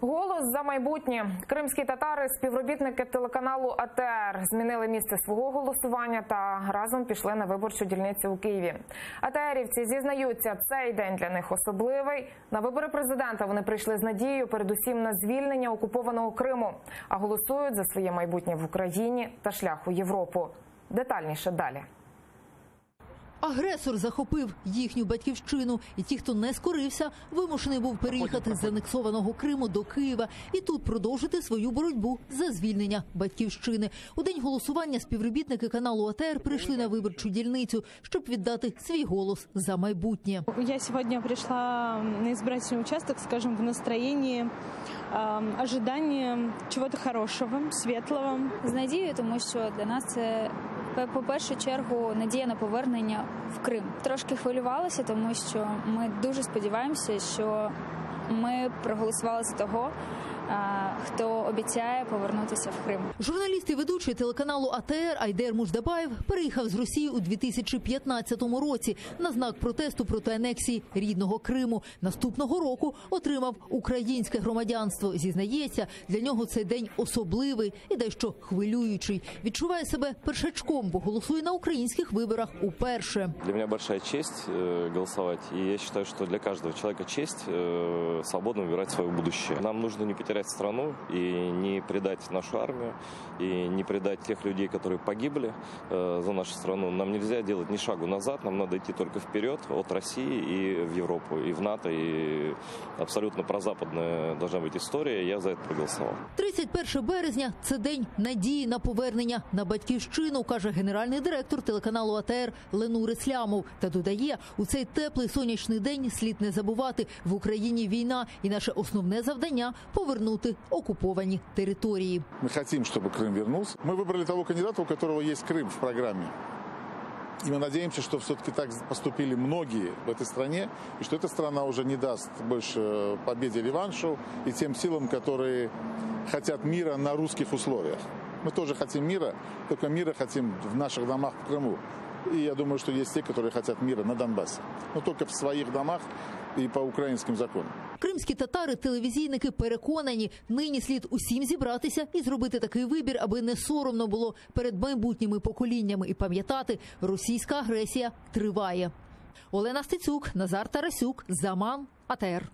Голос за майбутнє. Кримські татари, співробітники телеканалу АТР, змінили місце свого голосування та разом пішли на виборчу дільницю у Києві. АТРівці зізнаються, цей день для них особливий. На вибори президента вони прийшли з надією, передусім на звільнення окупованого Криму, а голосують за своє майбутнє в Україні та шлях у Європу. Детальніше далі. Агресор захопив їхню батьківщину, і ті, хто не скорився, вимушений був переїхати з анексованого Криму до Києва і тут продовжити свою боротьбу за звільнення батьківщини. У день голосування співробітники каналу АТР прийшли на виборчу дільницю, щоб віддати свій голос за майбутнє. Я сегодня пришла на избирательный участок, скажем, в настроении э, ожидания чего-то хорошего, светлого. з надією, тому що для нас це по першу чергу надія на повернення в Крим. Трошки хвилювалася, тому що ми дуже сподіваємося, що ми проголосували за того, хто обіцяє повернутися в Крим. Журналіст і ведучий телеканалу АТР Айдер Муждабаєв переїхав з Росії у 2015 році на знак протесту проти анексії рідного Криму. Наступного року отримав українське громадянство. Зізнається, для нього цей день особливий і дещо хвилюючий. Відчуває себе першачком, бо голосує на українських виборах уперше. Для меня большая честь э, голосовать, и я считаю, что для каждого человека честь э, свободно выбирать свое будущее. Нам нужно не потерять страну и не предать нашу армию, и не предать тех людей, которые погибли э, за нашу страну. Нам нельзя делать ни шагу назад, нам надо идти только вперед от России и в Европу, и в НАТО, и абсолютно прозападная должна быть история. Я за это проголосовал. 31 березня це день надії на повернення на батьківщину, каже генеральний директор телеканалу АТР Ленур Іслямов. Та додає, у цей теплий сонячний день слід не забувати в Україні війна, і наше основне завдання повернути окуповані території. Мы хотим, чтобы Крым вернулся. Мы выбрали того кандидата, у которого есть Крым в программе. И мы надеемся, что все-таки так поступили многие в этой стране, и что эта страна уже не даст больше победе реваншу и тем силам, которые хотят мира на русских условиях. Мы тоже хотим мира, только мира хотим в наших домах в Крыму. И я думаю, что есть те, которые хотят мира на Донбассе. Но только в своих домах и по украинским законам. Кримські татари, телевізійники переконані, нині слід усім зібратися і зробити такий вибір, аби не соромно було перед майбутніми поколіннями і пам'ятати, російська агресія триває. Олена Стецюк, Назар Тарасюк, Заман, АТР.